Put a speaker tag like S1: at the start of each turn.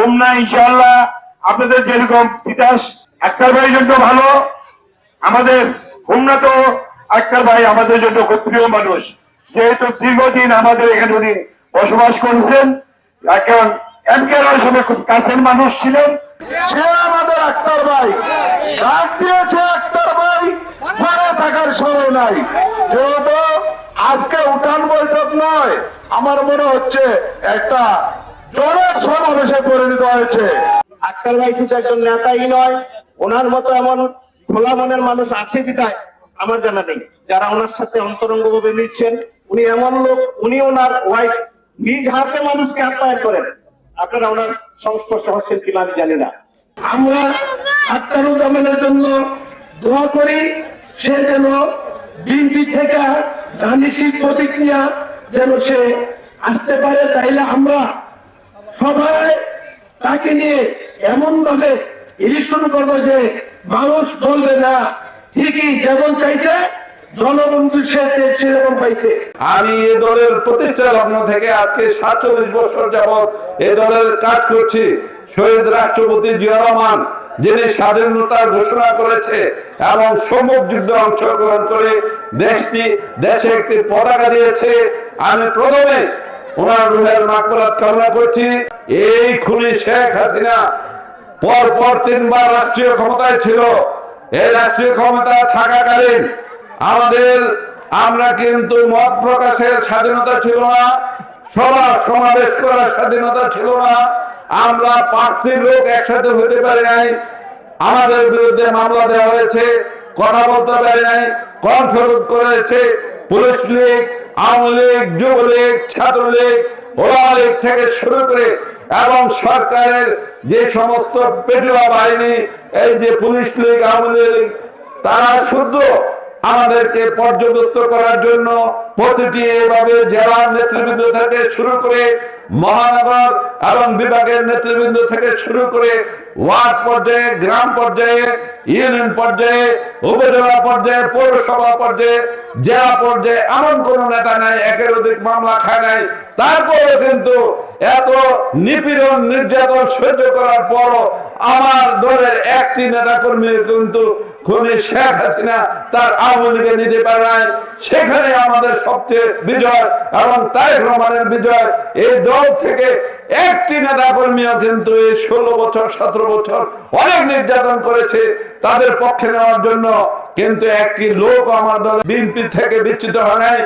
S1: হোমনা ইনশাল্লাহ আপনাদের যেরকম তিতাস আক্তার ভাইয়ের জন্য ভালো, আমাদের হোমনা তো আক্তার ভাই আমাদের জন্য খুব প্রিয় মানুষ। যেহেতু দীর্ঘদিন আমাদের এখানে উনি বসবাস করেছেন, এখন এম কে সঙ্গে খুব কাছের মানুষ ছিলেন।
S2: সে আমাদের আক্তার ভাই। ডাক দিয়েছে আক্তার ভাই, ঘরে থাকার সময় নাই। যেহেতু আজকে উঠান বৈঠক নয়, আমার মনে হচ্ছে একটা জোরের পরিণত হয়েছে।
S3: আক্তার ভাই শুধু একজন নেতাই নয়, ওনার মতো এমন খোলা মনের মানুষ আছে বিধায় আমার জানা নেই। যারা ওনার সাথে অন্তরঙ্গ ভাবে মিলছেন, উনি এমন লোক, উনি ওনার ওয়াইফ নিজ হাতে মানুষকে আপ্যায়ন করেন। আপনারা ওনার সংস্পর্শ হচ্ছেন কিনা আমি জানি না।
S2: আমরা জন্য করি, সে যেন থেকে প্রতিক্রিয়া যেন সে আসতে পারে, তাইলে আমরা সবাই তাকে নিয়ে এমন ভাবে ইলিশন করব যে মানুষ বলবে না, ঠিকই যেমন চাইছে, জনবন্ধু পাইছে।
S4: এ দলের প্রতিষ্ঠা থেকে সাতচল্লিশ বছর এ দলের কাজ করছি। রাষ্ট্রপতি রহমান, যিনি ঘোষণা করেছে এবং অংশগ্রহণ করে দেশটি, দেশে একটি পতাকা দিয়েছে। আমি প্রথমে ওনার রুহের মাকবরাত কামনা করছি। এই খুনি শেখ হাসিনা পর পর তিনবার রাষ্ট্রীয় ক্ষমতায় ছিল। এই রাষ্ট্রীয় ক্ষমতা থাকাকালীন আমাদের, আমরা কিন্তু মত প্রকাশের স্বাধীনতা ছিল না সভা সমাবেশ করার স্বাধীনতা ছিল না। আমরা পাঁচটি লোক একসাথে হতে পারি নাই। আমাদের বিরুদ্ধে মামলা দেওয়া হয়েছে, কথা বলতে পারি নাই কণ্ঠরোধ করেছে police league Awami league, Jubo League, Chhatra League ওলালীগ থেকে শুরু করে এবং সরকারের যে সমস্ত পেটুয়া বাহিনী, এই যে পুলিশ লীগ, আওয়ামী লীগ, তারা শুদ্ধ আমাদেরকে পর্যবেস্ত করার জন্য প্রতিটি এভাবে জেলা নেতৃবৃন্দ থেকে শুরু করে মহানগর এবং বিভাগের নেতৃবৃন্দ থেকে শুরু করে ওয়ার্ড পর্যায়ে, গ্রাম পর্যায়ে, ইউনিয়ন পর্যায়ে, উপজেলা পর্যায়ে, পৌরসভা পর্যায়ে, জেলা পর্যায়ে এমন কোন নেতা নাই, একের অধিক মামলা খায় নাই। তারপরে কিন্তু এত নিপীড়ন, নির্যাতন সহ্য করার পরও আমার দলের একটি নেতা কর্মী কিন্তু শেখ হাসিনা তার নিতে পারে নাই। সেখানে আমাদের সবচেয়ে বিজয় এবং বিজয়। এই দল থেকে একটি নেতা কর্মীও কিন্তু এই ষোলো বছর, সতেরো বছর অনেক নির্যাতন করেছে তাদের পক্ষে নেওয়ার জন্য। কিন্তু একটি লোক আমার দল বিএনপি থেকে বিচ্ছিত হয় নাই।